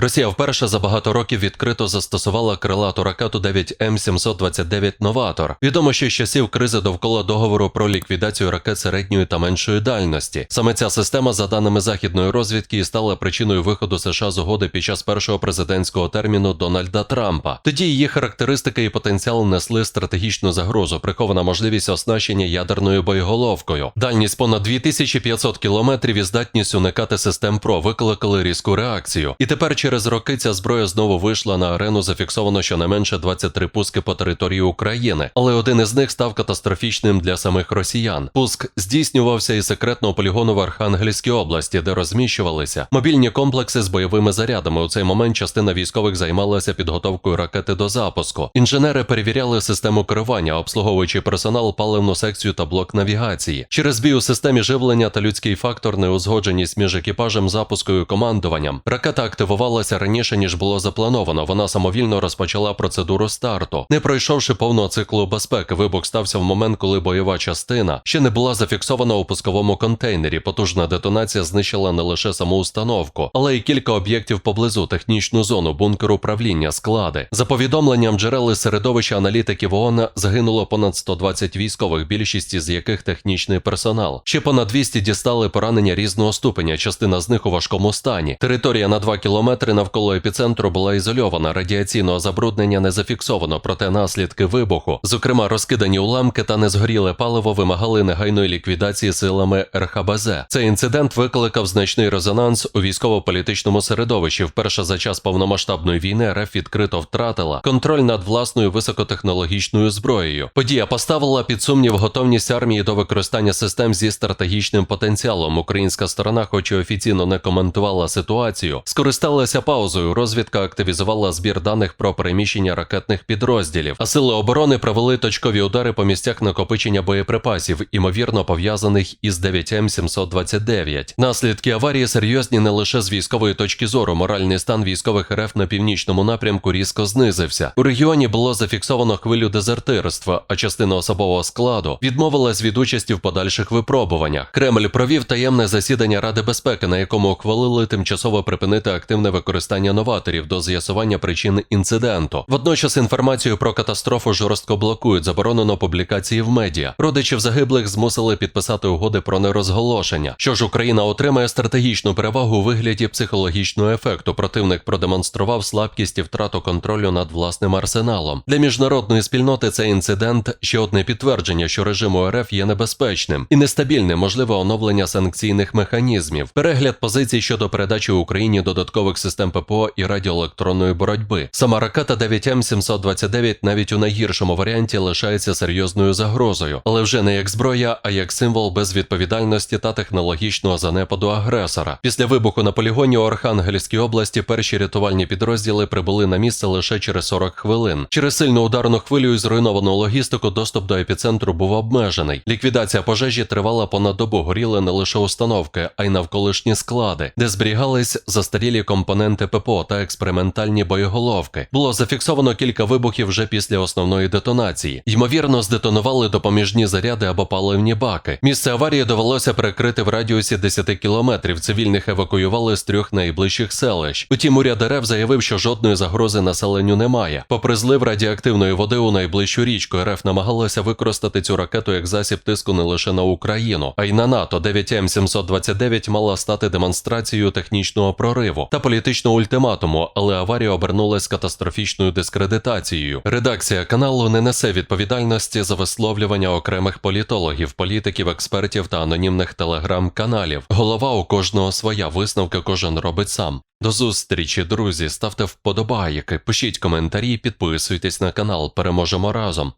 Росія вперше за багато років відкрито застосувала крилату ракету 9М729 Новатор. Відомо, що з часів кризи довкола договору про ліквідацію ракет середньої та меншої дальності. Саме ця система, за даними західної розвідки, і стала причиною виходу США з угоди під час першого президентського терміну Дональда Трампа. Тоді її характеристики і потенціал несли стратегічну загрозу, прихована можливість оснащення ядерною боєголовкою. Дальність понад 2500 кілометрів і здатність уникати систем ПРО викликали різку реакцію. І тепер через роки ця зброя знову вийшла на арену. Зафіксовано щонайменше 23 пуски по території України, але один із них став катастрофічним для самих росіян. Пуск здійснювався із секретного полігону в Архангельській області, де розміщувалися мобільні комплекси з бойовими зарядами. У цей момент частина військових займалася підготовкою ракети до запуску. Інженери перевіряли систему керування, обслуговуючи персонал, паливну секцію та блок навігації. Через збій у системі живлення та людський фактор, неузгодженість між екіпажем, запускою і командуванням. Ракета активувалася раніше ніж було заплановано. Вона самовільно розпочала процедуру старту. Не пройшовши повного циклу безпеки, вибух стався в момент, коли бойова частина ще не була зафіксована у пусковому контейнері. Потужна детонація знищила не лише саму установку, але й кілька об'єктів поблизу, технічну зону, бункер управління, склади. За повідомленням джерел середовища аналітиків ООН загинуло понад 120 військових, більшість із яких технічний персонал. Ще понад 200 дістали поранення різного ступеня, частина з них у важкому стані. Територія на 2 кілометри навколо епіцентру була ізольована, радіаційного забруднення не зафіксовано, проте наслідки вибуху, зокрема розкидані уламки та незгоріле паливо, вимагали негайної ліквідації силами РХБЗ. Цей інцидент викликав значний резонанс у військово-політичному середовищі. Вперше за час повномасштабної війни РФ відкрито втратила контроль над власною високотехнологічною зброєю. Подія поставила під сумнів готовність армії до використання систем зі стратегічним потенціалом. Українська сторона, хоч і офіційно не коментувала ситуацію, скористалася паузою. Розвідка активізувала збір даних про переміщення ракетних підрозділів, а сили оборони провели точкові удари по місцях накопичення боєприпасів, імовірно пов'язаних із 9М729. Наслідки аварії серйозні не лише з військової точки зору. Моральний стан військових РФ на північному напрямку різко знизився. У регіоні було зафіксовано хвилю дезертирства, а частина особового складу відмовилась від участі в подальших випробуваннях. Кремль провів таємне засідання Ради безпеки, на якому ухвалили тимчасово припинити активне використання новаторів до з'ясування причин інциденту. Водночас інформацію про катастрофу жорстко блокують, заборонено публікації в медіа. Родичів загиблих змусили підписати угоди про нерозголошення. Що ж Україна отримає стратегічну перевагу у вигляді психологічного ефекту. Противник продемонстрував слабкість і втрату контролю над власним арсеналом. Для міжнародної спільноти цей інцидент ще одне підтвердження, що режиму РФ є небезпечним і нестабільним, можливе оновлення санкційних механізмів, перегляд позицій щодо передачі Україні додаткових систем ППО і радіоелектронної боротьби. Сама ракета 9М729 навіть у найгіршому варіанті лишається серйозною загрозою, але вже не як зброя, а як символ безвідповідальності та технологічного занепаду агресора. Після вибуху на полігоні у Архангельській області перші рятувальні підрозділи прибули на місце лише через 40 хвилин. Через сильну ударну хвилю і зруйновану логістику доступ до епіцентру був обмежений. Ліквідація пожежі тривала понад добу. Горіли не лише установки, а й навколишні склади, де зберігались застарілі компоненти ППО та експериментальні боєголовки. Було зафіксовано кілька вибухів вже після основної детонації. Ймовірно, здетонували допоміжні заряди або паливні баки. Місце аварії довелося перекрити в радіусі 10 кілометрів. Цивільних евакуювали з трьох найближчих селищ. Утім, уряд РФ заявив, що жодної загрози населенню немає. Попри злив радіоактивної води у найближчу річку, РФ намагалася використати цю ракету як засіб тиску не лише на Україну, а й на НАТО. 9М729 мала стати демонстрацією технічного прориву та політичного ультиматуму, але аварія обернулась катастрофічною дискредитацією. Редакція каналу не несе відповідальності за висловлювання окремих політологів, політиків, експертів та анонімних телеграм-каналів. Голова у кожного своя висновки кожен робить сам. До зустрічі, друзі. Ставте вподобайки, пишіть коментарі, підписуйтесь на канал. Переможемо разом.